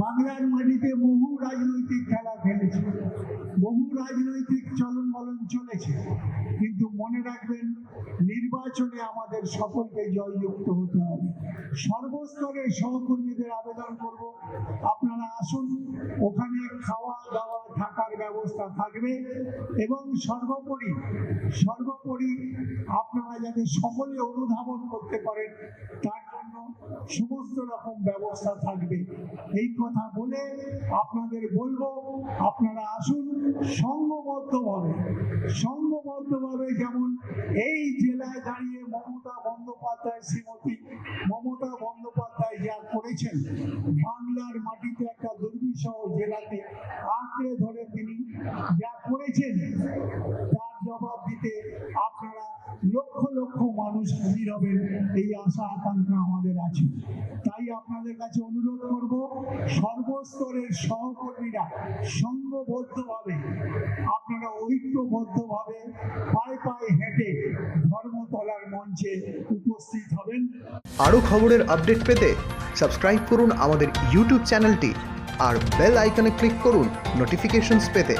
বাংলার মাটিতে বহু রাজনৈতিক খেলা খেলেছে, বহু রাজনৈতিক চলন বলন চলেছে, কিন্তু মনে রাখবেন নির্বাচনে আমাদের সকলকে জয়যুক্ত হতে হবে। সর্বস্তরে সহকর্মীদের আবেদন করব, আপনারা আসুন, ওখানে খাওয়া দাওয়া থাকার ব্যবস্থা থাকবে এবং সর্বোপরি সর্বোপরি আপনারা যাতে সকলে অনুধাবন করতে পারেন, তার সমস্ত রকম ব্যবস্থা থাকবে। এই কথা বলে আপনাদের বলব, আপনারা আসুন সংঘবদ্ধভাবে সংঘবদ্ধভাবে যেমন এই জেলায় দাঁড়িয়ে মমতা বন্দ্যোপাধ্যায় শ্রীমতী মমতা বন্দ্যোপাধ্যায় যা করেছেন, বাংলার মাটিতে একটা দুর্বিষহ জেলাতে আঁকড়ে ধরে তিনি যা করেছেন লক্ষ মানুষ হাজির হবেন, এই আশা আকাঙ্ক্ষা আমাদের আছে। তাই আপনাদের কাছে অনুরোধ করব, সর্বস্তরের সহকর্মীরা সংঘবদ্ধভাবে, আপনারা ঐক্যবদ্ধভাবে পায়ে পায়ে হেঁটে ধর্মতলার মঞ্চে উপস্থিত হবেন। আরও খবরের আপডেট পেতে সাবস্ক্রাইব করুন আমাদের ইউটিউব চ্যানেলটি আর বেল আইকনে ক্লিক করুন নোটিফিকেশনস পেতে।